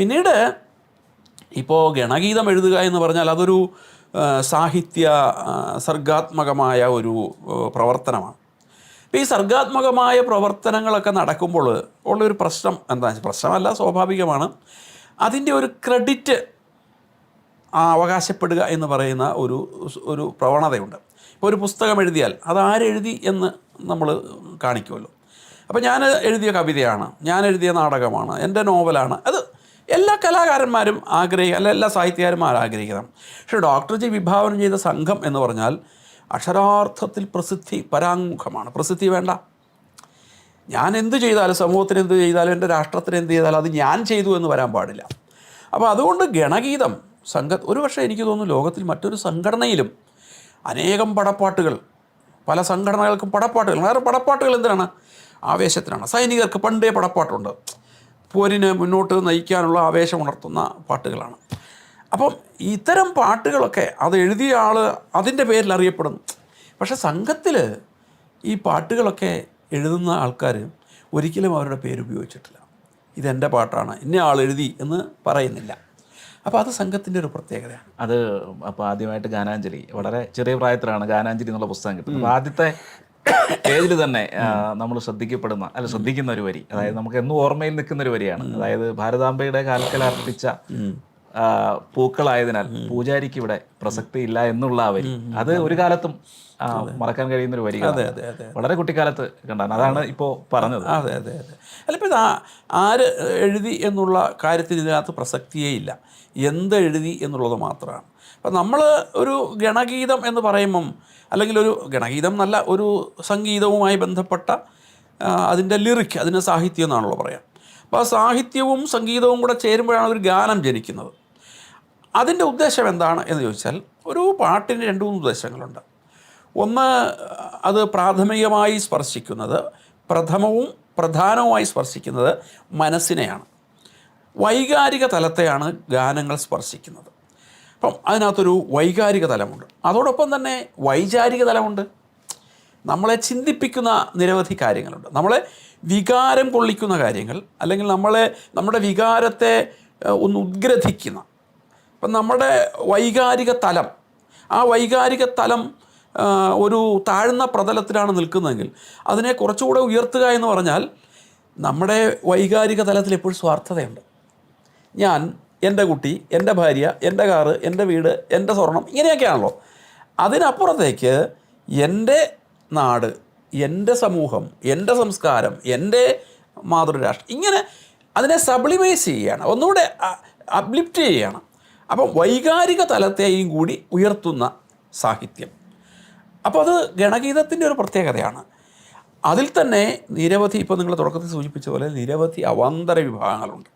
പിന്നീട് ഇപ്പോൾ ഗണഗീതം എഴുതുക എന്ന് പറഞ്ഞാൽ അതൊരു സാഹിത്യ സർഗാത്മകമായ ഒരു പ്രവർത്തനമാണ്. ഇപ്പോൾ ഈ സർഗാത്മകമായ പ്രവർത്തനങ്ങളൊക്കെ നടക്കുമ്പോൾ ഉള്ളൊരു പ്രശ്നം എന്താ പ്രശ്നമല്ല സ്വാഭാവികമാണ്. അതിന്റെ ഒരു ക്രെഡിറ്റ് അവകാശപ്പെടുക എന്ന് പറയുന്ന ഒരു ഒരു പ്രവണതയുണ്ട്. ഇപ്പോൾ ഒരു പുസ്തകം എഴുതിയാൽ അത് ആരെഴുതി എന്ന് നമ്മൾ കാണിക്കുമല്ലോ. അപ്പോൾ ഞാൻ എഴുതിയ കവിതയാണ് ഞാൻ എഴുതിയ നാടകമാണ് എന്റെ നോവലാണ് അത് എല്ലാ കലാകാരന്മാരും ആഗ്രഹിക്കുക അല്ല എല്ലാ സാഹിത്യകാരന്മാരും ആഗ്രഹിക്കണം. പക്ഷേ ഡോക്ടർ ജി വിഭാവനം ചെയ്ത സംഘം എന്ന് പറഞ്ഞാൽ അക്ഷരാർത്ഥത്തിൽ പ്രസിദ്ധി പരാമുഖമാണ് പ്രസിദ്ധി വേണ്ട. ഞാൻ എന്ത് ചെയ്താലും സമൂഹത്തിന് എന്ത് ചെയ്താലും എന്റെ രാഷ്ട്രത്തിന് എന്ത് ചെയ്താലും അത് ഞാൻ ചെയ്തു എന്ന് വരാൻ പാടില്ല. അപ്പോൾ അതുകൊണ്ട് ഗണഗീതം സംഘ ഒരു പക്ഷേ എനിക്ക് തോന്നുന്നു ലോകത്തിൽ മറ്റൊരു സംഘടനയിലും അനേകം പടപ്പാട്ടുകൾ പല സംഘടനകൾക്കും പടപ്പാട്ടുകൾ വേറെ പടപ്പാട്ടുകൾ എന്തിനാണ്? ആവേശത്തിനാണ്. സൈനികർക്ക് പണ്ടേ പടപ്പാട്ടുണ്ട്. പോരിന് മുന്നോട്ട് നയിക്കാനുള്ള ആവേശം ഉണർത്തുന്ന പാട്ടുകളാണ്. അപ്പം ഇത്തരം പാട്ടുകളൊക്കെ അത് എഴുതിയ ആൾ അതിന്റെ പേരിൽ അറിയപ്പെടുന്നു. പക്ഷെ സംഘത്തിൽ ഈ പാട്ടുകളൊക്കെ എഴുതുന്ന ആൾക്കാർ ഒരിക്കലും അവരുടെ പേര് ഉപയോഗിച്ചിട്ടില്ല. ഇതെന്റെ പാട്ടാണ് ഇന്ന ആൾ എഴുതി എന്ന് പറയുന്നില്ല. അപ്പോൾ അത് സംഘത്തിന്റെ ഒരു പ്രത്യേകതയാണ്. അത് അപ്പോൾ ആദ്യമായിട്ട് ഗാനാഞ്ജലി വളരെ ചെറിയ പ്രായത്തിലാണ് ഗാനാഞ്ജലി എന്നുള്ള പുസ്തകം കിട്ടുന്നത്. ആദ്യത്തെ പേജിൽ തന്നെ നമ്മൾ ശ്രദ്ധിക്കപ്പെടുന്ന അല്ല ശ്രദ്ധിക്കുന്ന ഒരു വരി. അതായത് നമുക്ക് എന്നും ഓർമ്മയിൽ നിൽക്കുന്ന ഒരു വരിയാണ്. അതായത് ഭാരതാംബയുടെ കാൽക്കൽ അർപ്പിച്ച പൂക്കളായതിനാൽ പൂജാരിക്ക് ഇവിടെ പ്രസക്തി ഇല്ല എന്നുള്ള ആ വരി. അത് ഒരു കാലത്തും മറക്കാൻ കഴിയുന്ന ഒരു അതെ വളരെ കുട്ടിക്കാലത്ത് കണ്ടാണ്. അതാണ് ഇപ്പോൾ പറഞ്ഞത്. അതെ അതെ അതെ. അല്ല ഇപ്പം ഇത് ആര് എഴുതി എന്നുള്ള കാര്യത്തിൽ ഇതിനകത്ത് പ്രസക്തിയേ ഇല്ല. എന്ത് എഴുതി എന്നുള്ളത് മാത്രമാണ്. അപ്പം നമ്മൾ ഒരു ഗണഗീതം എന്ന് പറയുമ്പം അല്ലെങ്കിൽ ഒരു ഗണഗീതം നല്ല ഒരു സംഗീതവുമായി ബന്ധപ്പെട്ട അതിന്റെ ലിറിക് അതിന് സാഹിത്യം എന്നാണല്ലോ പറയാം. അപ്പോൾ ആ സാഹിത്യവും സംഗീതവും കൂടെ ചേരുമ്പോഴാണ് ഒരു ഗാനം ജനിക്കുന്നത്. അതിന്റെ ഉദ്ദേശം എന്താണ് എന്ന് ചോദിച്ചാൽ ഒരു പാട്ടിന് രണ്ട് മൂന്ന് ഉദ്ദേശങ്ങളുണ്ട്. ഒന്ന് അത് പ്രാഥമികമായി സ്പർശിക്കുന്നത് പ്രഥമവും പ്രധാനവുമായി സ്പർശിക്കുന്നത് മനസ്സിനെയാണ്. വൈകാരിക തലത്തെയാണ് ഗാനങ്ങൾ സ്പർശിക്കുന്നത്. അപ്പം അതിനകത്തൊരു വൈകാരിക തലമുണ്ട്. അതോടൊപ്പം തന്നെ വൈചാരിക തലമുണ്ട്. നമ്മളെ ചിന്തിപ്പിക്കുന്ന നിരവധി കാര്യങ്ങളുണ്ട്. നമ്മളെ വികാരം കൊള്ളിക്കുന്ന കാര്യങ്ങൾ അല്ലെങ്കിൽ നമ്മളെ നമ്മുടെ വികാരത്തെ ഒന്ന് ഉദ്ഗ്രഥിക്കുന്ന അപ്പം നമ്മുടെ വൈകാരിക തലം ആ വൈകാരിക തലം ഒരു താഴ്ന്ന പ്രതലത്തിലാണ് നിൽക്കുന്നതെങ്കിൽ അതിനെ കുറച്ചുകൂടെ ഉയർത്തുക എന്ന് പറഞ്ഞാൽ നമ്മുടെ വൈകാരിക തലത്തിൽ എപ്പോഴും സ്വാർത്ഥതയുണ്ട്. ഞാൻ എന്റെ കുട്ടി എന്റെ ഭാര്യ എന്റെ കാറ് എന്റെ വീട് എന്റെ സ്വർണം ഇങ്ങനെയൊക്കെയാണല്ലോ. അതിനപ്പുറത്തേക്ക് എന്റെ നാട് എന്റെ സമൂഹം എന്റെ സംസ്കാരം എന്റെ മാതൃരാഷ്ട്രം ഇങ്ങനെ അതിനെ സബ്ലിമൈസ് ചെയ്യുകയാണ്. ഒന്നുകൂടെ അപ്ലിഫ്റ്റ് ചെയ്യുകയാണ്. അപ്പം വൈകാരിക തലത്തെയും കൂടി ഉയർത്തുന്ന സാഹിത്യം. അപ്പോൾ അത് ഗണഗീതത്തിന്റെ ഒരു പ്രത്യേകതയാണ്. അതിൽ തന്നെ നിരവധി ഇപ്പോൾ നിങ്ങൾ തുടക്കത്തിൽ സൂചിപ്പിച്ച പോലെ നിരവധി അവാന്തര വിഭാഗങ്ങളുണ്ട്.